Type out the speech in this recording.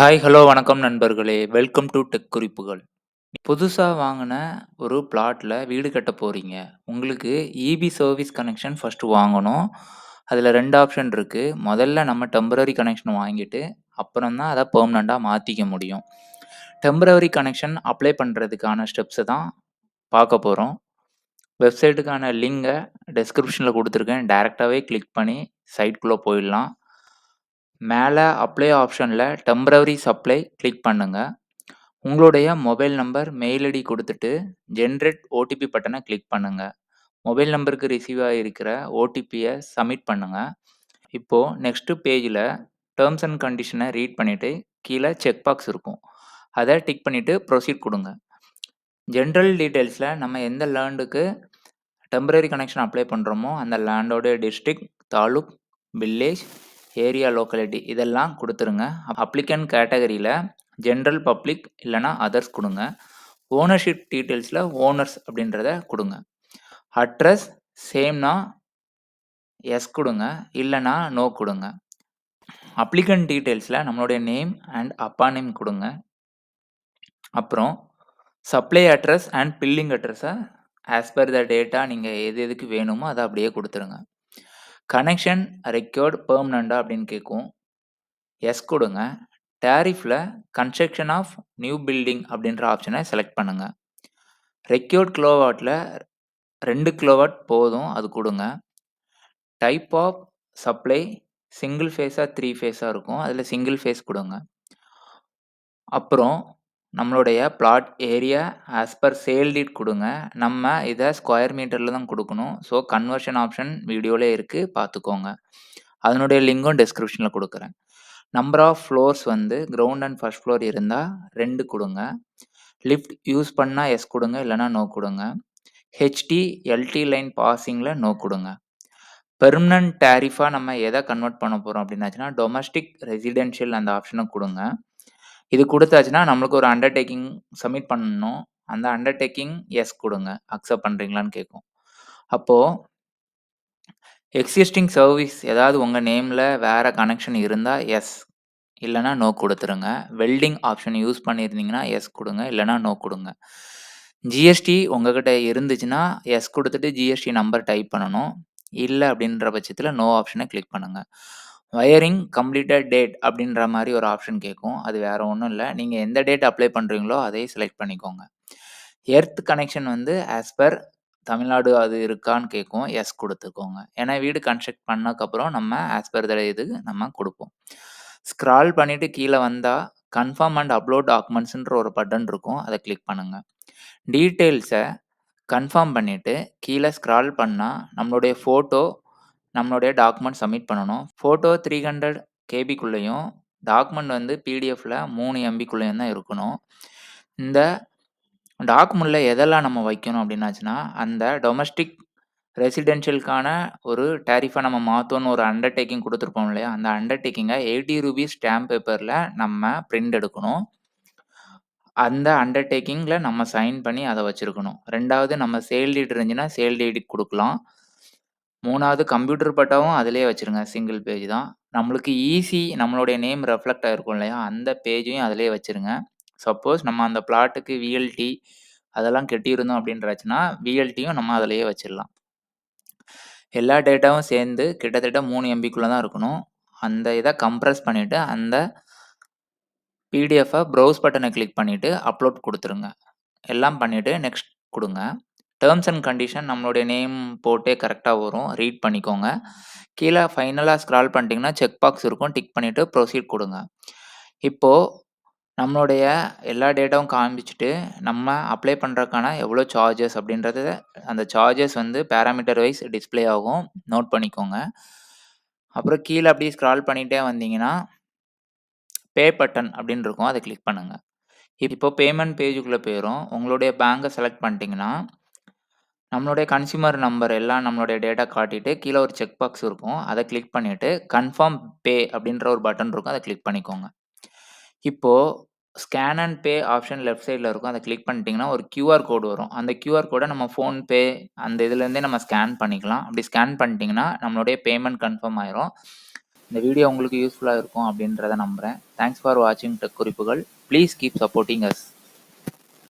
Hi, hello, வணக்கம் நண்பர்களே! Welcome to tech குறிப்புகள். புதுசாக வாங்கின ஒரு பிளாட்டில் வீடு கட்ட போகிறீங்க உங்களுக்கு ஈபி சர்வீஸ் கனெக்ஷன் ஃபஸ்ட்டு வாங்கணும். அதில் ரெண்டு ஆப்ஷன் இருக்குது முதல்ல நம்ம டெம்பரரி கனெக்ஷன் வாங்கிட்டு, அப்புறம் தான் அதை பெர்மனன்ட்டா மாற்றிக்க முடியும். டெம்பரரி கனெக்ஷன் அப்ளை பண்ணுறதுக்கான ஸ்டெப்ஸை தான் பார்க்க போகிறோம் வெப்சைட்டுக்கான லிங்கை டெஸ்கிரிப்ஷனில் கொடுத்துருக்கேன் டேரெக்டாகவே கிளிக் பண்ணி சைட்குள்ளே போயிடலாம். மேலே அப்ளை ஆப்ஷனில் டெம்ப்ரவரி சப்ளை கிளிக் பண்ணுங்கள் உங்களுடைய மொபைல் நம்பர், மெயில் ஐடி கொடுத்துட்டு ஜென்ரேட் ஓடிபி பட்டனை கிளிக் பண்ணுங்கள் மொபைல் நம்பருக்கு ரிசீவ் ஆகியிருக்கிற ஓடிபியை சப்மிட் பண்ணுங்கள் இப்போது நெக்ஸ்ட்டு பேஜில் டேர்ம்ஸ் அண்ட் கண்டிஷனை ரீட் பண்ணிவிட்டு கீழே செக் பாக்ஸ் இருக்கும். அதை டிக் பண்ணிவிட்டு ப்ரொசீட் கொடுங்க. ஜென்ரல் டீட்டெயில்ஸில் நம்ம எந்த லேண்டுக்கு டெம்பரரி கனெக்ஷன் அப்ளை பண்ணுறோமோ அந்த லேண்டோட district, taluk, village, area locality இதெல்லாம் கொடுத்துருங்க. அப்ளிகன் கேட்டகரியில் ஜென்ரல் பப்ளிக் இல்லைனா அதர்ஸ் கொடுங்க. ஓனர்ஷிப் டீட்டெயில்ஸில் ஓனர்ஸ் அப்படின்றத கொடுங்க. அட்ரஸ் சேம்னா எஸ் கொடுங்க. இல்லைனா நோ கொடுங்க. அப்ளிகன் டீட்டெயில்ஸில் நம்மளுடைய நேம் அண்ட் அப்பா நேம் கொடுங்க. அப்புறம் சப்ளை அட்ரஸ் அண்ட் பில்லிங் அட்ரஸை ஆஸ் பர் த டேட்டா நீங்கள் எது எதுக்கு வேணுமோ அதை அப்படியே கொடுத்துருங்க. கனெக்ஷன் ரெக்யர்ட் பெர்மனண்டா அப்படின்னு கேட்கும். எஸ் கொடுங்க டேரிஃபில் கன்ஸ்ட்ரக்ஷன் ஆஃப் நியூ பில்டிங் அப்படின்ற ஆப்ஷனை செலக்ட் பண்ணுங்கள் ரெக்யூர்ட் கிலோவாட்டில் ரெண்டு கிலோவாட் போதும். அது கொடுங்க டைப் ஆஃப் சப்ளை சிங்கிள் ஃபேஸாக த்ரீ ஃபேஸாக இருக்கும். அதில் சிங்கிள் ஃபேஸ் கொடுங்க அப்புறம் நம்மளுடைய flat area as per sale deed கொடுங்க. நம்ம இதை ஸ்கொயர் மீட்டரில் தான் கொடுக்கணும். ஸோ கன்வர்ஷன் ஆப்ஷன் வீடியோவிலே இருக்குது பார்த்துக்கோங்க. அதனுடைய லிங்கும் டிஸ்கிரிப்ஷனில் கொடுக்குறேன். நம்பர் ஆஃப் ஃப்ளோர்ஸ் வந்து கிரவுண்ட் அண்ட் ஃபர்ஸ்ட் ஃப்ளோர் இருந்தால் ரெண்டு கொடுங்க. லிஃப்ட் யூஸ் பண்ணால் எஸ் கொடுங்க இல்லைனா நோ கொடுங்க. ஹெச்டி, எல்டி லைன் பாசிங்கில் நோ கொடுங்க. பெர்மனன்ட் டேரிஃபாக நம்ம எதை கன்வெர்ட் பண்ண போகிறோம் அப்படின்னாச்சுன்னா, டொமஸ்டிக் ரெசிடென்ஷியல் அந்த ஆப்ஷனை கொடுங்க. இது குடுத்தாச்சுன்னா, நம்மளுக்கு ஒரு அண்டர்டேக்கிங் சப்மிட் பண்ணணும். அந்த அண்டர்டேக்கிங் எஸ் குடுங்க. அக்செப்ட் பண்றீங்களான்னு கேட்கும். அப்போ எக்ஸிஸ்டிங் சர்வீஸ் ஏதாவது உங்க நேம்ல வேற கனெக்ஷன் இருந்தா எஸ். இல்லன்னா நோ குடுத்துருங்க. வெல்டிங் ஆப்ஷன் யூஸ் பண்ணியிருந்தீங்கன்னா எஸ் குடுங்க. இல்லன்னா நோ குடுங்க. ஜிஎஸ்டி உங்ககிட்ட இருந்துச்சுன்னா எஸ் குடுத்துட்டு ஜிஎஸ்டி நம்பர் டைப் பண்ணணும். இல்ல அப்படின்ற பட்சத்தில் நோ ஆப்ஷன கிளிக் பண்ணுங்க. வயரிங் கம்ப்ளீட்டட் டேட் அப்படின்ற மாரி ஒரு ஆப்ஷன் கேட்கும். அது வேற ஒண்ணும் இல்ல. நீங்க எந்த டேட் அப்ளை பண்றீங்களோ அதை செலக்ட் பண்ணிக்கோங்க. எர்த் கனெக்ஷன் வந்து ஆஸ் பெர் தமிழ்நாடு அது இருக்கான்னு கேட்கும். எஸ் குடுத்துக்கோங்க. ஏன்னா வீடு கன்ஸ்ட்ரக்ட் பண்ணதுக்கப்புறம் நம்ம ஆஸ் பெர் த இது நம்ம குடுப்போம். ஸ்க்ரால் பண்ணிட்டு கீழ வந்தா கன்ஃபர்ம் அண்ட் அப்லோட் டாக்குமெண்ட்ஸ்ன்ற ஒரு பட்டன் இருக்கும். அத கிளிக் பண்ணுங்க. டீட்டெயில்ஸ கன்ஃபார்ம் பண்ணிட்டு கீழ ஸ்க்ரால் பண்ணா நம்மளுடைய ஃபோட்டோ, நம்மளுடைய டாக்குமெண்ட் சப்மிட் பண்ணணும். ஃபோட்டோ 300 கேபிக்குள்ளேயும் டாக்குமெண்ட் வந்து பிடிஎஃப்ல 3 எம்பிக்குள்ளேயும் தான் இருக்கணும். இந்த டாக்குமெண்ட்ல எதெல்லாம் நம்ம வைக்கணும் அப்படின்னாச்சுன்னா, அந்த டொமஸ்டிக் ரெசிடென்ஷியலுக்கான ஒரு டாரிஃபா நம்ம மாத்தோம்னு ஒரு அண்டர்டேக்கிங் குடுத்துருப்போம் இல்லையா? அந்த அண்டர்டேக்கிங்க ₹80 ஸ்டாம்ப் பேப்பர்ல நம்ம பிரிண்ட் எடுக்கணும். அந்த அண்டர்டேக்கிங்ல நம்ம சைன் பண்ணி அத வச்சிருக்கணும். 2வது நம்ம சேல் டீட் இருந்துச்சுன்னா, சேல் டீட் குடுக்கலாம். 3வது கம்ப்யூட்டர் பட்டாவும் அதிலே வச்சிருங்க. சிங்கிள் பேஜ் தான். நம்மளுக்கு ஈஸி நம்மளுடைய நேம் ரெஃப்ளெக்ட் ஆயிருக்கும் இல்லையா? அந்த பேஜையும் அதிலே வச்சிருங்க. சப்போஸ் நம்ம அந்த பிளாட்டுக்கு விஎல்டி அதெல்லாம் கட்டியிருந்தோம் அப்படின்றாச்சுன்னா, விஎல்டியும் நம்ம அதிலேயே வச்சிடலாம். எல்லா டேட்டாவும் சேர்ந்து கிட்டத்தட்ட 3 எம்பிக்குள்ள தான் இருக்கணும். அந்த இத கம்ப்ரஸ் பண்ணிட்டு அந்த பிடிஎஃப்ப ப்ரௌஸ் பட்டன கிளிக் பண்ணிட்டு அப்லோட் குடுத்துருங்க. எல்லாம் பண்ணிட்டு நெக்ஸ்ட் குடுங்க. டேர்ம்ஸ் அண்ட் கண்டிஷன் நம்மளுடைய நேம் போட்டே கரெக்டாக வரும். ரீட் பண்ணிக்கோங்க. கீழே ஃபைனலாக ஸ்க்ரால் பண்ணிட்டீங்கன்னா, செக் பாக்ஸ் இருக்கும். டிக் பண்ணிவிட்டு ப்ரொசீட் கொடுங்க இப்போது நம்மளுடைய எல்லா டேட்டாவும் காமிச்சிட்டு நம்ம அப்ளை பண்ணுறதுக்கான எவ்வளோ சார்ஜஸ் அப்படின்றத அந்த சார்ஜஸ் வந்து பேராமீட்டர் வைஸ் டிஸ்ப்ளே ஆகும். நோட் பண்ணிக்கோங்க. அப்புறம் கீழே அப்படியே ஸ்க்ரால் பண்ணிகிட்டே வந்தீங்கன்னா, பே பட்டன் அப்படின்னு இருக்கும். அதை கிளிக் பண்ணுங்கள் இப்போ பேமெண்ட் பேஜுக்குள்ளே போயிடும் உங்களுடைய பேங்கை செலக்ட் பண்ணிட்டீங்கன்னா, நம்மளுடைய கன்சியூமர் நம்பர் எல்லாம் நம்மளுடைய டேட்டா காட்டிட்டு, கீழ ஒரு செக் பாக்ஸ் இருக்கும். அத கிளிக் பண்ணிட்டு, கன்ஃபர்ம் பே அப்படின்ற ஒரு பட்டன் இருக்கும். அத கிளிக் பண்ணிக்கோங்க. இப்போ scan and pay option left சைட்ல இருக்கும். அத கிளிக் பண்ணிட்டீங்கன்னா, ஒரு கியூஆர் கோடு வரும். அந்த கியூஆர் கோட நம்ம ஃபோன்பே அந்த இதுலேருந்தே நம்ம ஸ்கேன் பண்ணிக்கலாம். அப்படி ஸ்கேன் பண்ணிட்டீங்கன்னா, நம்மளுடைய பேமெண்ட் கன்ஃபர்ம் ஆயிரும். இந்த வீடியோ உங்களுக்கு யூஸ்ஃபுல்லா இருக்கும் அப்படின்றத நம்புறேன். தேங்க்ஸ் ஃபார் வாட்சிங் டெக் குறிப்புகள். Please keep supporting us.